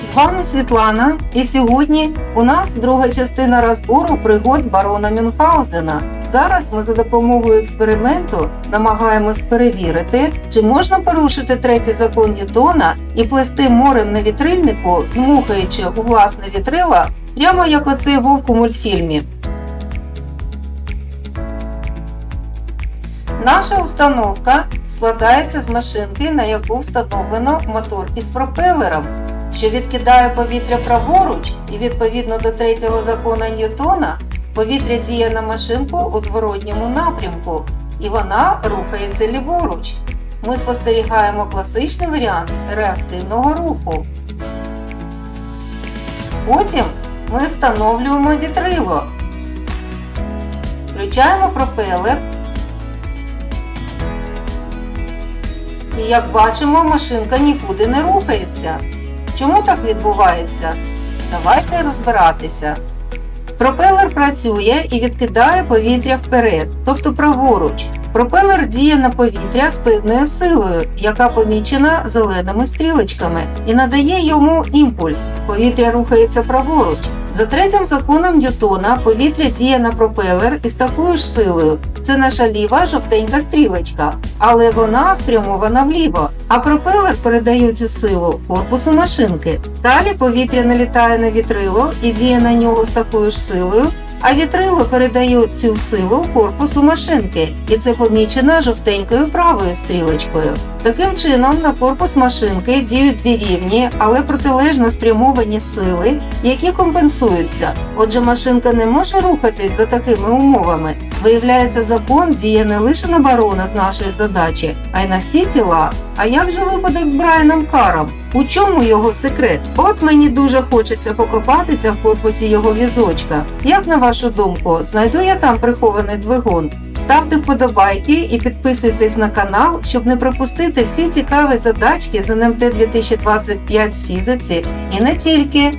З вами Світлана, і сьогодні у нас друга частина розбору пригод барона Мюнхгаузена. Зараз ми за допомогою експерименту намагаємось перевірити, чи можна порушити третій закон Ньютона і плести морем на вітрильнику, мухаючи у власне вітрила, прямо як оцей вовк у мультфільмі. Наша установка складається з машинки, на яку встановлено мотор із пропелером, що відкидає повітря праворуч, і відповідно до третього закону Ньютона повітря діє на машинку у зворотньому напрямку, і вона рухається ліворуч. Ми спостерігаємо класичний варіант реактивного руху. Потім ми встановлюємо вітрило. Включаємо пропелер. І як бачимо, машинка нікуди не рухається. Чому так відбувається? Давайте розбиратися. Пропелер працює і відкидає повітря вперед, тобто праворуч. Пропелер діє на повітря з певною силою, яка помічена зеленими стрілочками, і надає йому імпульс. Повітря рухається праворуч. За третім законом Ньютона повітря діє на пропелер із такою ж силою. Це наша ліва жовтенька стрілочка, але вона спрямована вліво. А пропелер передає цю силу корпусу машинки. Далі повітря налітає на вітрило і діє на нього з такою ж силою. А вітрило передає цю силу корпусу машинки, і це помічено жовтенькою правою стрілочкою. Таким чином, на корпус машинки діють дві рівні, але протилежно спрямовані сили, які компенсуються. Отже, машинка не може рухатись за такими умовами. Виявляється, закон діє не лише на барона з нашої задачі, а й на всі тіла. А як же випадок з Брайаном Каром? У чому його секрет? От мені дуже хочеться покопатися в корпусі його візочка. Як на вашу думку, знайду я там прихований двигун? Ставте вподобайки і підписуйтесь на канал, щоб не пропустити всі цікаві задачки з НМТ 2025 з фізиці і не тільки.